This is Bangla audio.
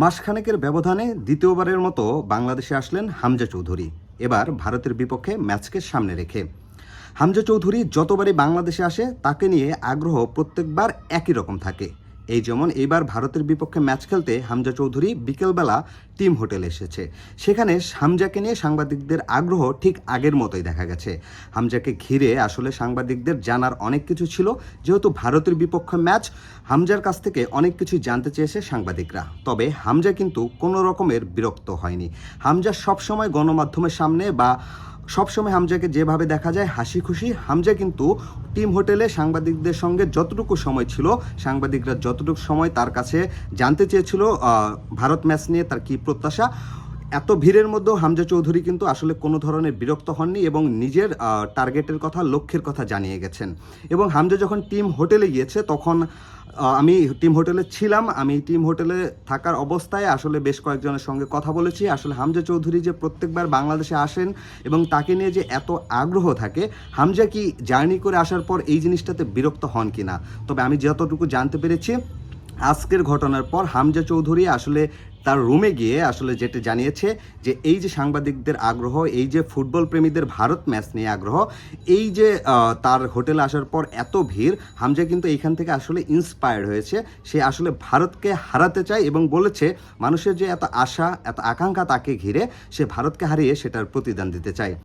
মাসখানেকের ব্যবধানে দ্বিতীয়বারের মতো বাংলাদেশে আসলেন হামজা চৌধুরী। এবার ভারতের বিপক্ষে ম্যাচকে সামনে রেখে। হামজা চৌধুরী যতবারই বাংলাদেশে আসে, তাকে নিয়ে আগ্রহ প্রত্যেকবার একই রকম থাকে। এই যেমন এইবার ভারতের বিপক্ষে ম্যাচ খেলতে হামজা চৌধুরী বিকেলবেলা টিম হোটেলে এসেছে। সেখানে হামজাকে নিয়ে সাংবাদিকদের আগ্রহ ঠিক আগের মতোই দেখা গেছে। হামজাকে ঘিরে আসলে সাংবাদিকদের জানার অনেক কিছু ছিল। যেহেতু ভারতের বিপক্ষে ম্যাচ, হামজার কাছ থেকে অনেক কিছু জানতে চেয়েছে সাংবাদিকরা। তবে হামজা কিন্তু কোনো রকমের বিরক্ত হয়নি। হামজা সবসময় গণমাধ্যমের সামনে বা সবসময় হামজাকে যেভাবে দেখা যায় হাসি খুশি। হামজা কিন্তু টিম হোটেলে সাংবাদিকদের সঙ্গে যতটুকু সময় ছিল, সাংবাদিকরা যতটুকু সময় তার কাছে জানতে চেয়েছিল ভারত ম্যাচ নিয়ে তার কী প্রত্যাশা। এত ভিড়ের মধ্যেও হামজা চৌধুরী কিন্তু আসলে কোনো ধরনের বিরক্ত হননি এবং নিজের টার্গেটের কথা, লক্ষ্যের কথা জানিয়ে গেছেন। এবং হামজা যখন টিম হোটেলে গিয়েছে, তখন আমি টিম হোটেলে ছিলাম। আমি টিম হোটেলে থাকার অবস্থায় আসলে বেশ কয়েকজনের সঙ্গে কথা বলেছি। আসলে হামজা চৌধুরী যে প্রত্যেকবার বাংলাদেশে আসেন এবং তাকে নিয়ে যে এত আগ্রহ থাকে, হামজা কি জার্নি করে আসার পর এই জিনিসটাতে বিরক্ত হন কি না তবে আমি যতটুকু জানতে পেরেছি আজকের ঘটনার পর হামজা চৌধুরী আসলে তার রুমে গিয়ে আসলে যেটা জানিয়েছে যে এই যে সাংবাদিকদের আগ্রহ, এই যে ফুটবল প্রেমীদের ভারত ম্যাচ নিয়ে আগ্রহ, এই যে তার হোটেলে আসার পর এত ভিড়, হামজা কিন্তু এইখান থেকে আসলে ইন্সপায়ার্ড হয়েছে। সে আসলে ভারতকে হারাতে চায় এবং বলেছে, মানুষের যে এত আশা, এত আকাঙ্ক্ষা তাকে ঘিরে সে ভারতকে হারিয়ে সেটার প্রতিদান দিতে চায়।